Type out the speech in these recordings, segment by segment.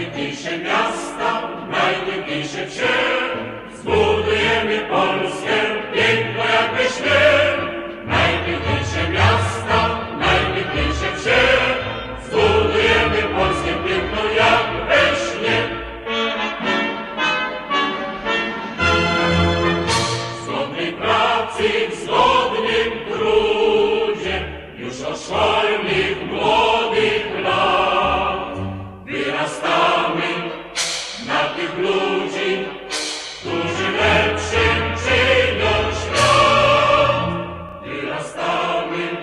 Najpiękniejsze miasta, najpiękniejsze wsie, zbudujemy Polskę piękno jak we śnie. Najpiękniejsze miasta, najpiękniejsze wsie, zbudujemy Polskę piękno jak we śnie. W zgodnej pracy, w zgodnym trudzie, już od na tych ludzi, którzy lepszym czynią świat. Wyrastamy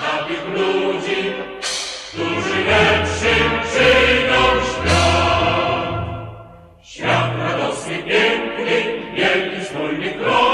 na tych ludzi, którzy lepszym czynią świat. Świat radosny, piękny, wielki wspólny krok,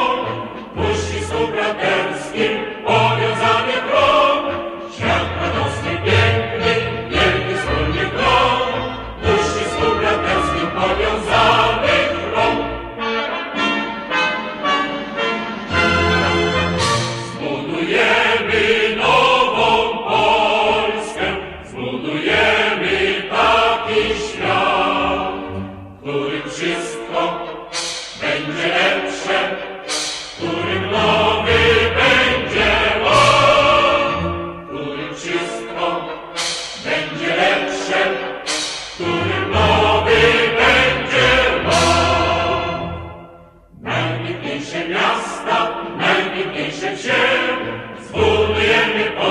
Najpiękniejsze miasta, najpiękniejsze wsie, zbudujemy.